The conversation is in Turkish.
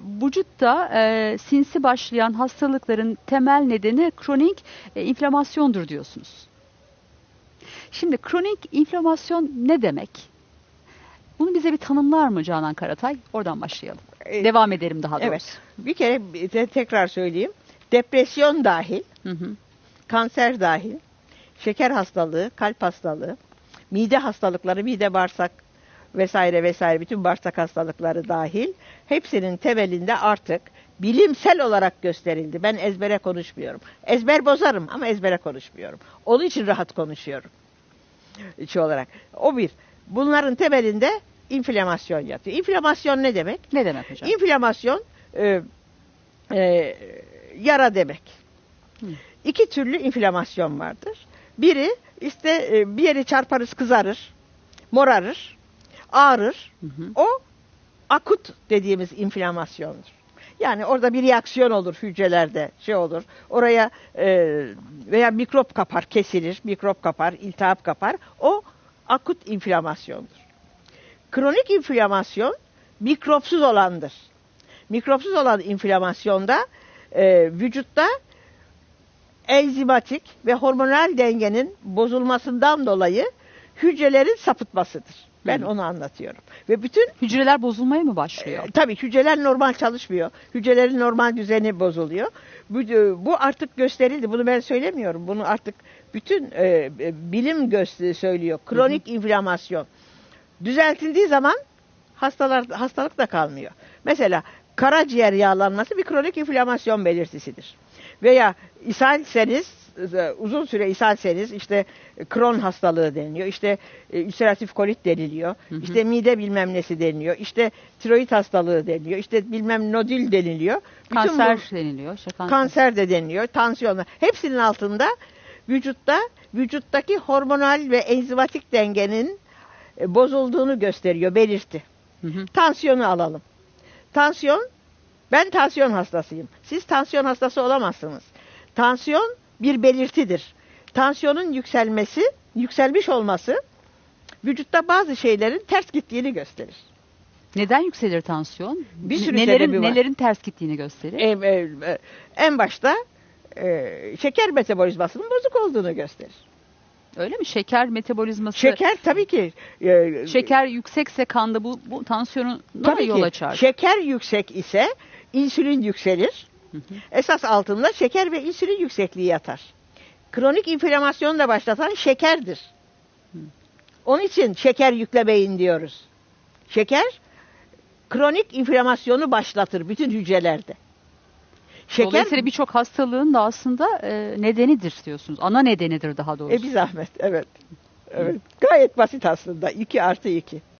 Vücutta e, sinsi başlayan hastalıkların temel nedeni kronik e, inflamasyondur diyorsunuz. Şimdi kronik inflamasyon ne demek? Bunu bize bir tanımlar mı Canan Karatay? Oradan başlayalım. E, Devam edelim daha doğrusu. Evet. Bir kere bir tekrar söyleyeyim. Depresyon dahil, Hı hı. kanser dahil, şeker hastalığı, kalp hastalığı, mide hastalıkları, mide bağırsak vesaire vesaire bütün bağırsak hastalıkları dahil hepsinin temelinde artık bilimsel olarak gösterildi. Ben ezbere konuşmuyorum. Ezber bozarım ama ezbere konuşmuyorum. Onun için rahat konuşuyorum. Şey olarak. O bir. Bunların temelinde inflamasyon yatıyor. İnflamasyon ne demek? Ne demek hocam? İnflamasyon e, e, yara demek. Hı. İki türlü inflamasyon vardır. Biri işte e, bir yeri çarparız kızarır, morarır, ağrır. Hı hı. O akut dediğimiz inflamasyondur. Yani orada bir reaksiyon olur hücrelerde şey olur. Oraya e, veya mikrop kapar, kesilir, mikrop kapar, iltihap kapar. O akut inflamasyondur. Kronik inflamasyon mikropsuz olandır. Mikropsuz olan inflamasyonda e, vücutta enzimatik ve hormonal dengenin bozulmasından dolayı hücrelerin sapıtmasıdır. Ben Hı. onu anlatıyorum. Ve bütün Hücreler bozulmaya mı başlıyor? e, tabii hücreler normal çalışmıyor. Hücrelerin normal düzeni bozuluyor. Bu, e, bu artık gösterildi. Bunu ben söylemiyorum. Bunu artık bütün e, e, bilim göster söylüyor. Kronik inflamasyon. Düzeltildiği zaman hastalar hastalık da kalmıyor. Mesela karaciğer yağlanması bir kronik inflamasyon belirtisidir. Veya ishalseniz uzun süre ishalseniz işte Crohn hastalığı deniliyor. İşte e, ülseratif kolit deniliyor. Hı hı. İşte mide bilmem nesi deniliyor. İşte tiroid hastalığı deniliyor. İşte bilmem nodül deniliyor. Bütün Kanser bu- deniliyor. İşte kanser. kanser de deniliyor. Tansiyonlar. Hepsinin altında vücutta vücuttaki hormonal ve enzimatik dengenin e, bozulduğunu gösteriyor belirti. Hı hı. Tansiyonu alalım. Tansiyon, ben tansiyon hastasıyım. Siz tansiyon hastası olamazsınız. Tansiyon bir belirtidir. Tansiyonun yükselmesi, yükselmiş olması vücutta bazı şeylerin ters gittiğini gösterir. Neden yükselir tansiyon? Bir sürü nelerin. Nelerin ters gittiğini gösterir. E, e, e, en başta e, şeker metabolizmasının bozuk olduğunu gösterir. Öyle mi? Şeker metabolizması. Şeker tabii ki e, Şeker yüksekse kanda bu, bu tansiyonu tabii yol ki açar. şeker yüksek ise insülin yükselir. Hı hı. Esas altında şeker ve insülin yüksekliği yatar. Kronik inflamasyonu da başlatan şekerdir. Onun için şeker yüklemeyin diyoruz. Şeker kronik inflamasyonu başlatır bütün hücrelerde. Şeker Dolayısıyla birçok hastalığın da aslında e, nedenidir diyorsunuz. Ana nedenidir daha doğrusu. e bir zahmet evet. Evet. Gayet basit aslında. 2 artı 2.